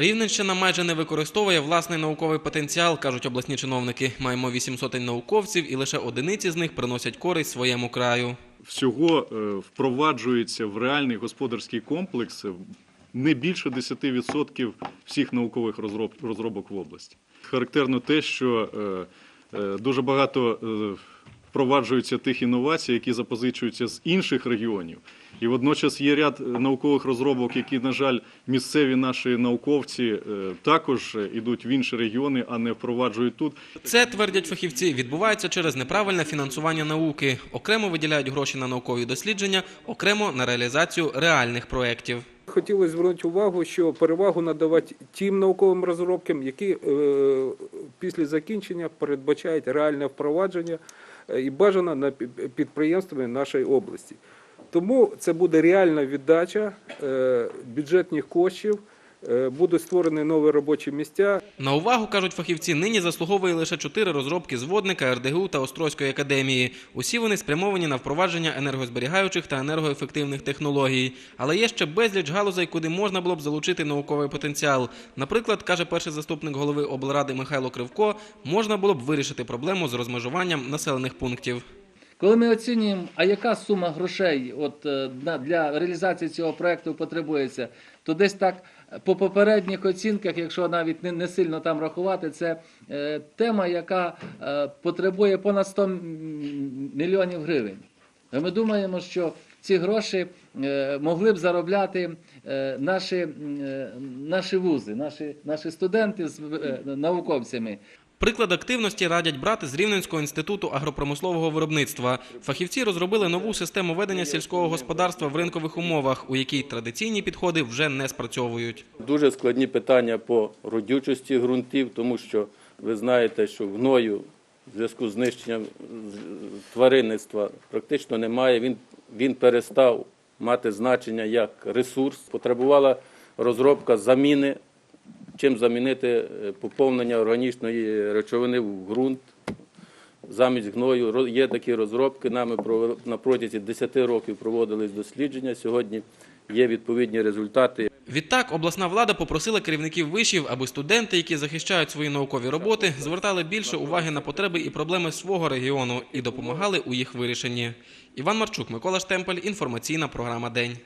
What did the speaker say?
Рівненщина майже не використовує власний науковий потенціал, кажуть обласні чиновники. Маємо вісім сотень науковців, і лише одиниці з них приносять користь своєму краю. всього е, впроваджується в реальний господарський комплекс не більше 10% всіх наукових розробок в області. Характерно те, що е, е, дуже багато е, впроваджується тих інновацій, які запозичуються з інших регіонів. І водночас є ряд наукових розробок, які, на жаль, місцеві наші науковці е, також йдуть в інші регіони, а не впроваджують тут. Це твердять фахівці. Відбувається через неправильне фінансування науки. Окремо виділяють гроші на наукові дослідження, окремо на реалізацію реальних проєктів. Хотілося звернути увагу, що перевагу надавати тим науковим розробкам, які е, після закінчення передбачають реальне впровадження е, і бажано на пі- підприємствами нашої області. Тому це буде реальна віддача е, бюджетних коштів, будуть створені нові робочі місця, На увагу, кажуть фахівці, нині заслуговує лише чотири розробки зводника, РДГУ та Острозької академії. Усі вони спрямовані на впровадження енергозберігаючих та енергоефективних технологій. Але є ще безліч галузей, куди можна було б залучити науковий потенціал. Наприклад, каже перший заступник голови облради Михайло Кривко, можна було б вирішити проблему з розмежуванням населених пунктів. Коли ми оцінюємо, а яка сума грошей от, е, для реалізації цього проекту потребується, то десь так е, по попередніх оцінках, якщо навіть не, не сильно там рахувати, це е, тема, яка потребує понад 100 мільйонів гривень. Ми думаємо, що ці гроші могли б заробляти наші, наші вузи, наші, наші студенти з науковцями. Приклад активності радять брати з Рівненського інституту агропромислового виробництва. Фахівці розробили нову систему ведення сільського господарства в ринкових умовах, у якій традиційні підходи вже не спрацьовують. Дуже складні питання по родючості ґрунтів, тому що ви знаєте, що гною в зв'язку з знищенням тваринництва практично немає. Він, він перестав мати значення як ресурс. Потребувала розробка заміни, чим замінити е, поповнення органічної речовини в ґрунт. Замість гною є такі розробки. Нами на протязі 10 років проводились дослідження. Сьогодні є відповідні результати. Відтак, обласна влада попросила керівників вишів, аби студенти, які захищають свої наукові роботи, звертали більше уваги на потреби і проблеми свого регіону і допомагали у їх вирішенні. Іван Марчук, Микола Штемпель, інформаційна програма День.